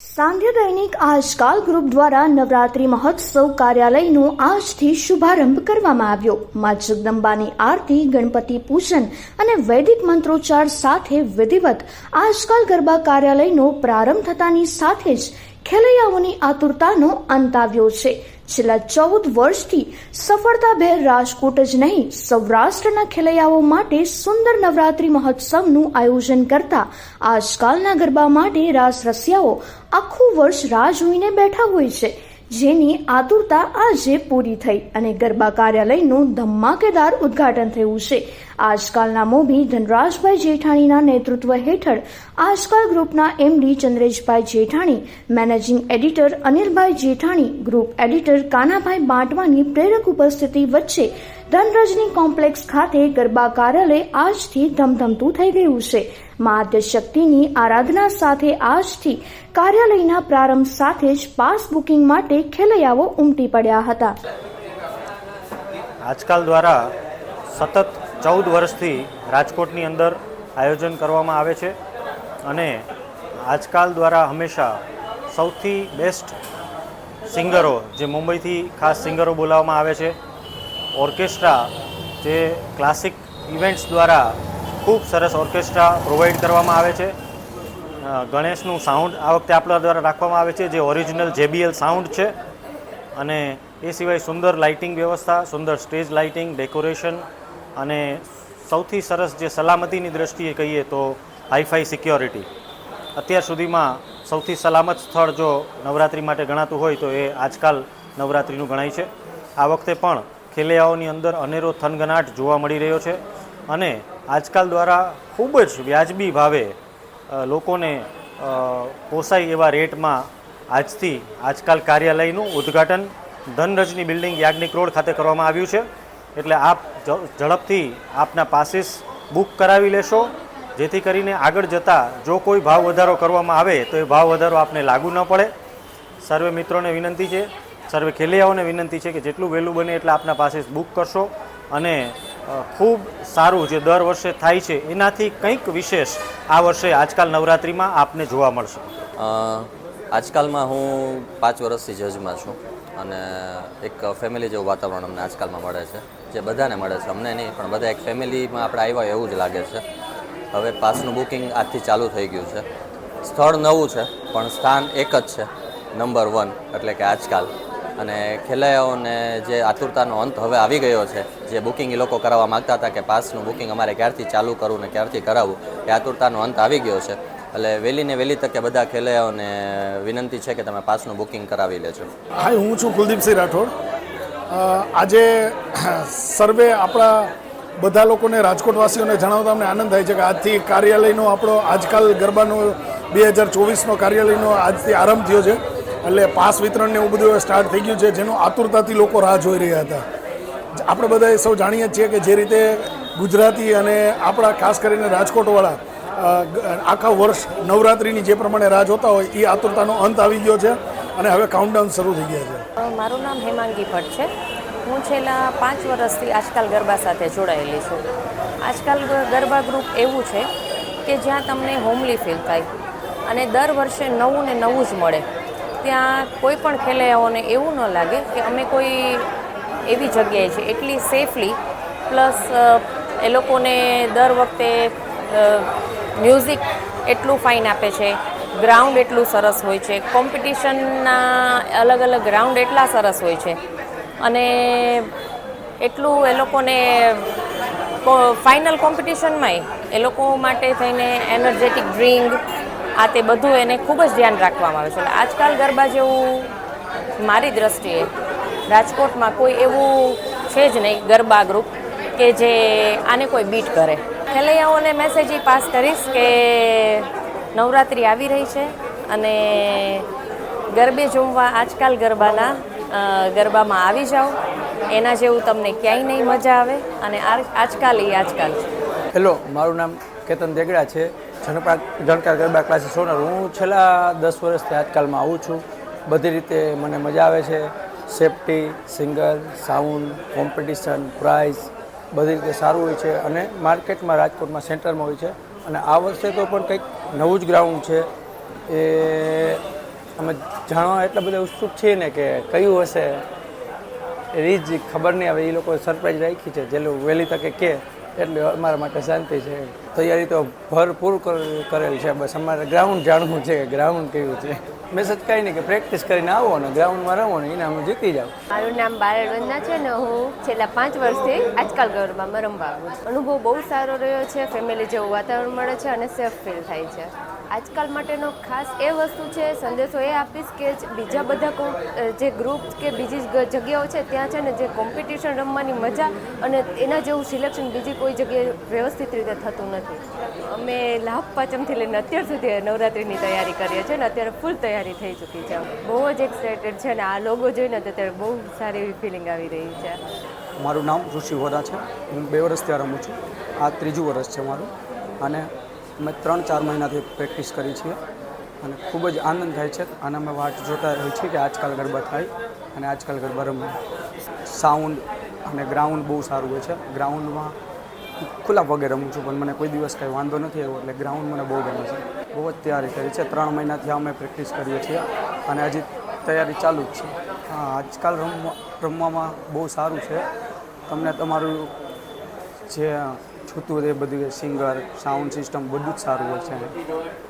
સાંધ્ય દૈનિક આજકાલ ગ્રુપ દ્વારા નવરાત્રી મહોત્સવ કાર્યાલયનો આજથી શુભારંભ કરવામાં આવ્યો. મા જગદંબાની આરતી, ગણપતિ પૂજન અને વૈદિક મંત્રોચ્ચાર સાથે વિધિવત આજકાલ ગરબા કાર્યાલયનો પ્રારંભ થતાની સાથે જ ખેલૈયાઓની આતુરતાનો અંત આવ્યો છે. છેલ્લા ચૌદ વર્ષથી સફળતાભેર રાજકોટ જ નહીં, સૌરાષ્ટ્રના ખેલૈયાઓ માટે સુંદર નવરાત્રી મહોત્સવનું આયોજન કરતા આજકાલના ગરબા માટે રાસ રસિયાઓ આખું વર્ષ રાહ જોઈને બેઠા હોય છે, જેની આતુરતા આજે પૂરી થઈ અને ગરબા કાર્યાલયનું ધમાકેદાર ઉદ્ઘાટન થયું છે. આજકાલના મોભી ધનરાજભાઈ જેઠાણીના નેતૃત્વ હેઠળ આજકાલ ગ્રુપના એમડી ચંદ્રેશભાઈ જેઠાણી, મેનેજિંગ એડિટર અનિલભાઈ જેઠાણી, ગ્રુપ એડિટર કાનાભાઈ બાંટવાની પ્રેરક ઉપસ્થિતિ વચ્ચે ધનરજની કોમ્પ્લેક્સ ખાતે ગરબા કાર્યાલય આજથી ધમધમતું થઈ ગયું છે. મા શક્તિની આરાધના સાથે આજથી કાર્યાલયના પ્રારંભ સાથે જ પાસ બુકિંગ માટે ખેલૈયાઓ ઉમટી પડ્યા હતા. આજકાલ દ્વારા સતત ચૌદ વર્ષથી રાજકોટની અંદર આયોજન કરવામાં આવે છે અને આજકાલ દ્વારા હંમેશા સૌથી બેસ્ટ સિંગરો, જે મુંબઈથી ખાસ સિંગરો બોલાવવામાં આવે છે. ઓર્કેસ્ટ્રા, જે ક્લાસિક ઇવેન્ટ્સ દ્વારા ખૂબ સરસ ઓર્કેસ્ટ્રા પ્રોવાઈડ કરવામાં આવે છે. ગણેશનું સાઉન્ડ આ વખતે આપણા દ્વારા રાખવામાં આવે છે, જે ઓરિજિનલ જેબીએલ સાઉન્ડ છે. અને એ સિવાય સુંદર લાઇટિંગ વ્યવસ્થા, સુંદર સ્ટેજ લાઇટિંગ, ડેકોરેશન અને સૌથી સરસ જે સલામતીની દ્રષ્ટિએ કહીએ તો હાઈફાઈ સિક્યોરિટી. અત્યાર સુધીમાં સૌથી સલામત સ્થળ જો નવરાત્રિ માટે ગણાતું હોય તો એ આજકાલ નવરાત્રિનું ગણાય છે. આ વખતે પણ ખેલૈયાઓની અંદર અનેરો થનગનાટ જોવા મળી રહ્યો છે અને આજકાલ દ્વારા ખૂબ જ વ્યાજબી ભાવે લોકોને પોસાય એવા રેટમાં આજથી આજકાલ કાર્યાલયનું ઉદ્ઘાટન ધનરજની બિલ્ડિંગ યાજ્ઞિક રોડ ખાતે કરવામાં આવ્યું છે. એટલે આપ ઝડપથી આપના પાસીસ બુક કરાવી લેશો. જેથી કરીને આગળ જતાં જો કોઈ ભાવ વધારો કરવામાં આવે, તો એ ભાવ વધારો આપને લાગુ ન પડે. સર્વે મિત્રોને વિનંતી છે, સર્વે ખેલૈયાઓને વિનંતી છે કે જેટલું વહેલું બને એટલે આપના પાસે બુક કરશો. અને ખૂબ સારું જે દર વર્ષે થાય છે, એનાથી કંઈક વિશેષ આ વર્ષે આજકાલ નવરાત્રિમાં આપને જોવા મળશે. આજકાલમાં હું પાંચ વર્ષથી જજમાં છું. અને એક ફેમિલી જેવું વાતાવરણ અમને આજકાલમાં મળે છે. જે બધાને મળે છે. અમને નહીં, પણ બધા એક ફેમિલીમાં આપણે આવ્યા એવું જ લાગે છે. હવે પાસનું બુકિંગ આજથી ચાલુ થઈ ગયું છે. સ્થળ નવું છે, પણ સ્થાન એક જ છે, નંબર વન, એટલે કે આજકાલ. અને ખેલૈયાઓને જે આતુરતાનો અંત હવે આવી ગયો છે, જે બુકિંગ એ લોકો કરાવવા માગતા હતા કે પાસનું બુકિંગ અમારે ક્યારથી ચાલુ કરવું ને ક્યારથી કરાવવું એ આતુરતાનો અંત આવી ગયો છે. એટલે વહેલી ને વહેલી તકે બધા ખેલૈયાઓને વિનંતી છે કે તમે પાસનું બુકિંગ કરાવી લેજો. હા, હું છું કુલદીપસિંહ રાઠોડ. આજે સર્વે આપણા બધા લોકોને રાજકોટવાસીઓને જણાવતા અમને આનંદ થાય છે કે આજથી કાર્યાલયનો આપણો આજકાલ ગરબાનો બે હજાર ચોવીસનો કાર્યાલયનો આજથી આરંભ થયો છે. એટલે પાસ વિતરણને એવું બધું સ્ટાર્ટ થઈ ગયું છે. જેનો આતુરતાથી લોકો રાહ જોઈ રહ્યા હતા. આપણે બધા સૌ જાણીએ છીએ કે જે રીતે ગુજરાતી અને આપણા ખાસ કરીને રાજકોટવાળા આખા વર્ષ નવરાત્રિની જે પ્રમાણે રાહ જોતા હોય એ આતુરતાનો અંત આવી ગયો છે. અને હવે કાઉન્ટડાઉન શરૂ થઈ ગયા છે. મારું નામ હેમાંગી ભટ્ટ છે. હું છેલ્લા પાંચ વર્ષથી આજકાલ ગરબા સાથે જોડાયેલી છું. આજકાલ ગરબા ગ્રુપ એવું છે કે જ્યાં તમને હોમલી ફીલ થાય અને દર વર્ષે નવું ને નવું જ મળે. ત્યાં કોઈ પણ ખેલૈયાઓને એવું ન લાગે કે અમે કોઈ એવી જગ્યાએ છે એટલી સેફલી પ્લસ એ લોકોને દર વખતે મ્યુઝિક એટલું ફાઇન આપે છે. ગ્રાઉન્ડ એટલું સરસ હોય છે. કોમ્પિટિશનના અલગ અલગ ગ્રાઉન્ડ એટલા સરસ હોય છે. અને એટલું એ લોકોને ફાઇનલ કોમ્પિટિશનમાંય એ લોકો માટે થઈને એનર્જેટિક ડ્રિંક આ તે બધું એને ખૂબ જ ધ્યાન રાખવામાં આવે છે. એટલે આજકાલ ગરબા જેવું મારી દ્રષ્ટિએ રાજકોટમાં કોઈ એવું છે જ નહીં ગરબા ગ્રુપ કે જે આને કોઈ બીટ કરે. ખેલૈયાઓને મેસેજ પાસ કરીશ કે નવરાત્રિ આવી રહી છે અને ગરબે ઝૂમવા આજકાલ ગરબાના ગરબામાં આવી જાઓ. એના જેવું તમને ક્યાંય નહીં મજા આવે અને આજકાલ એ આજકાલ હેલો, મારું નામ કેતન દેગડા છે. જનપા જણકાર ગરબા ક્લાસીસ ઓનર હું છેલ્લા દસ વર્ષથી આજકાલમાં આવું છું. બધી રીતે મને મજા આવે છે. Safety singer sound, competition, prize, બધી રીતે સારું હોય છે અને માર્કેટમાં રાજકોટમાં સેન્ટરમાં હોય છે. અને આ વર્ષે તો પણ કંઈક નવું જ ગ્રાઉન્ડ છે. એ અમે જાણવા એટલા બધા ઉત્સુક છીએ ને કે કયું હશે એ જ ખબર નહીં. આવે એ લોકો સરપ્રાઈઝ રાખી છે. જે વહેલી તકે કે એટલે અમારા માટે શાંતિ છે. તૈયારી તો ભરપૂર કર- કરેલ છે. બસ અમારે ગ્રાઉન્ડ જાણવું છે કે ગ્રાઉન્ડ કયું છે. મેસેજ કાંઈ નહીં કે પ્રેક્ટિસ કરીને આવો ને ગ્રાઉન્ડમાં રમો ને એને અમે જીતી જાઓ. મારું નામ બારડ વંદના છે ને હું છેલ્લા પાંચ વર્ષથી આજકાલ ગરબામાં રમવા આવું અનુભવ બહુ સારો રહ્યો છે ફેમિલી જેવું વાતાવરણ મળે છે અને સેફ ફીલ થાય છે. આજકાલ માટેનો ખાસ એ વસ્તુ છે, સંદેશો એ આપીશ કે બીજા બધા જે ગ્રુપ કે બીજી જગ્યાઓ છે, ત્યાં છે ને જે કોમ્પિટિશન રમવાની મજા અને એના જેવું સિલેક્શન બીજી કોઈ જગ્યાએ વ્યવસ્થિત રીતે થતું નથી. અમે લાભ પાંચમથી લઈને અત્યાર સુધી નવરાત્રિની તૈયારી કરીએ છીએ ને અત્યારે ફૂલ તૈયારી થઈ ચૂકી છે. બહુ જ એક્સાઇટેડ છે ને આ લોગો જોઈને તો અત્યારે બહુ સારી એવી ફિલિંગ આવી રહી છે. મારું નામ ઋષિ વોરા છે. હું બે વર્ષથી ત્યાં રમું છું. આ ત્રીજું વર્ષ છે મારું. અને મેં ત્રણ ચાર મહિનાથી પ્રેક્ટિસ કરી છીએ અને ખૂબ જ આનંદ થાય છે. અને અમે વાટ જોતા હોઈએ છીએ કે આજકાલ ગરબા થાય અને આજકાલ ગરબા રમે. સાઉન્ડ અને ગ્રાઉન્ડ બહુ સારું હોય છે. ગ્રાઉન્ડમાં ખુલ્લા પગે રમું છું, પણ મને કોઈ દિવસ કંઈ વાંધો નથી આવ્યો એટલે ગ્રાઉન્ડ મને બહુ ગમે છે. બહુ જ તૈયારી કરી છે. ત્રણ મહિનાથી અમે પ્રેક્ટિસ કરીએ છીએ અને હજી તૈયારી ચાલુ જ છે. હા, આજકાલ રમવા, રમવામાં બહુ સારું છે. તમને તમારું જે છૂતું એ બધું સિંગર સાઉન્ડ સિસ્ટમ બધું જ સારું હોય છે.